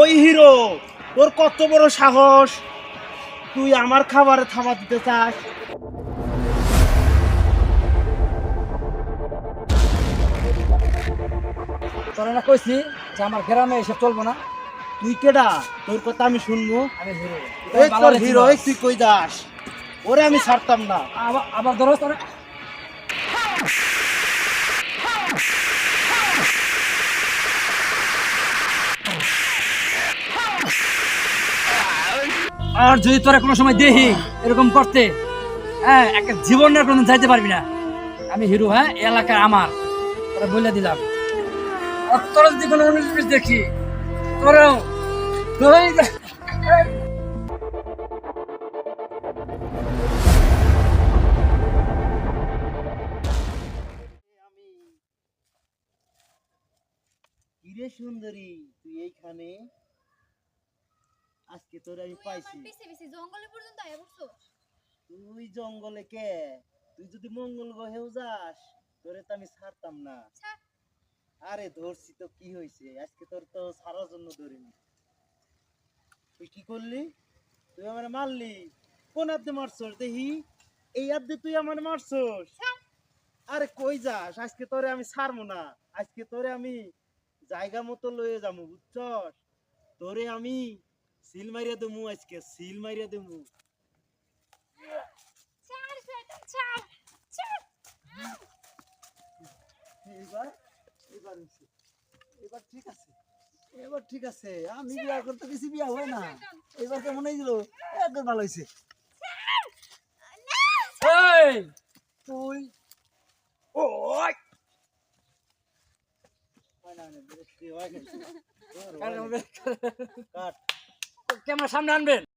ওই হিরো তোর কত বড় সাহস? তুই আমার খাবারে থাবা দিতে চাস? তোরা না কইছি যে আমার গ্রামে এসব চলবো না। তুই কেডা? তোর কথা আমি শুনব। আমি হিরো। এই তোর হিরো তুই কই দাস ওরে আমি ছাড়তাম না। আবার আবার ধরো তোরা? আর যদি তোরা কোনো সময় দেখি এরকম করতে হ্যাঁ একটা জীবনের কোনো যাইতে পারবি না। আমি হিরো হ্যাঁ এই এলাকার আমার। তোরা বলে দিলাম। আর তোরা যদি কোনো বিশ দেখি, তোরাও সুন্দরী, তুই এইখানে? আজকে তোর আমি পাইছি। পিছে পিছে জঙ্গলে পর্যন্ত আয়া পড়ছো? তুই জঙ্গলে কে? তুই যদি মঙ্গল গ্রহেও যাস তোরে তো আমি ছাড়তাম না। আরে ধরছি তো কি হয়েছে আজকে তোর তো সারার জন্য ধরিনি। তুই কি করলি? তুই আমার মারলি। কোন আব্দে মারছস? দেখি। এই আব্দে তুই আমার মারছস? আরে কই যাস? আজকে তোরে আমি ছাড়বো না। আজকে তোরে আমি জায়গা মতো লয়ে যাব বুঝছস? তোরে আমি সিল মারিয়া দেবো আজকে সিল মারিয়া দেবো। এবার এবার এবার ঠিক আছে। এবার ঠিক আছে। আমি বিয়া করতে গেছি বিয়া হয় না। এবার কেমন হয়েছিল? একদম ভালো হয়েছে। এই! তুই। কাট। ক্যামেরা সামনে আনবেন।